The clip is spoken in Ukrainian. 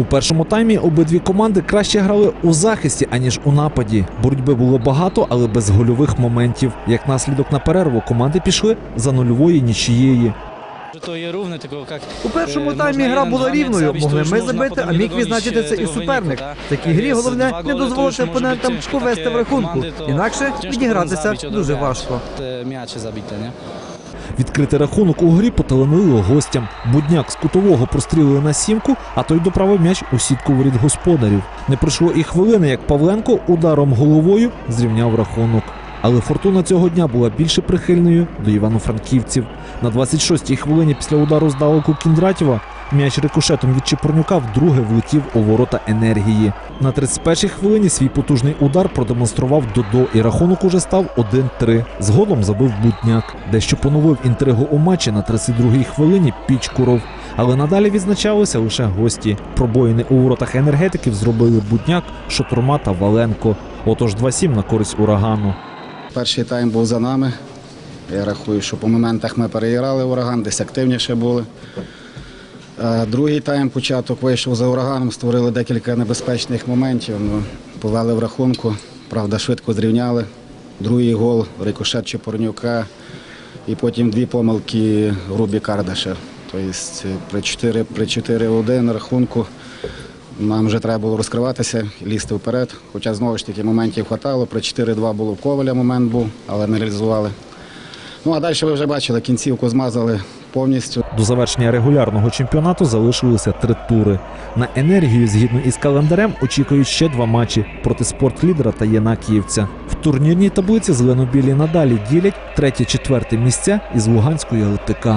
У першому таймі обидві команди краще грали у захисті, аніж у нападі. Боротьби було багато, але без гольових моментів. Як наслідок на перерву команди пішли за нульової нічієї. У першому Е, таймі гра була рівною. Могли ми забити, а міг відзначити це і суперник. В такій грі Е, головне не дозволити опонентам повести в рахунку. Інакше відігратися дуже важко. Відкритий рахунок у грі поталанило гостям. Будняк з кутового прострілили на сімку, а той доправив м'яч у сітку воріт господарів. Не пройшло і хвилини, як Павленко ударом головою зрівняв рахунок. Але фортуна цього дня була більше прихильною до івано-франківців. На 26-й хвилині після удару здалеку Кіндратєва м'яч рикошетом від Чепурнюка вдруге влетів у ворота енергії. На 31-й хвилині свій потужний удар продемонстрував Додо, і рахунок уже став 1-3. Згодом забив Будняк, дещо поновив інтригу у матчі на 32-й хвилині Пічкуров. Але надалі відзначалися лише гості. Пробоїни у воротах енергетиків зробили Будняк, Шотурма та Валенко. Отож 2-7 на користь урагану. Перший тайм був за нами. Я рахую, що по моментах ми переіграли ураган, десь активніше були. Е, Другий тайм початок вийшов за ураганом, створили декілька небезпечних моментів. Ну, повели в рахунку, правда, швидко зрівняли. Другий гол рикошет Чепурнюка і потім дві помилки Рубі Кардаша. Тобто при 4 при 4-1 рахунку нам вже треба було розкриватися, лізти вперед. Хоча знову ж таки моментів хватало. При 4-2 було в Коваля момент був, але не реалізували. Ну а далі ви вже бачили, кінцівку змазали повністю. До завершення регулярного чемпіонату залишилися три тури. На енергію, згідно із календарем, очікують ще два матчі проти спортлідера та Єнакіївця. В турнірній таблиці зеленобілі надалі ділять третє-четверте місця із Луганської ЛТК.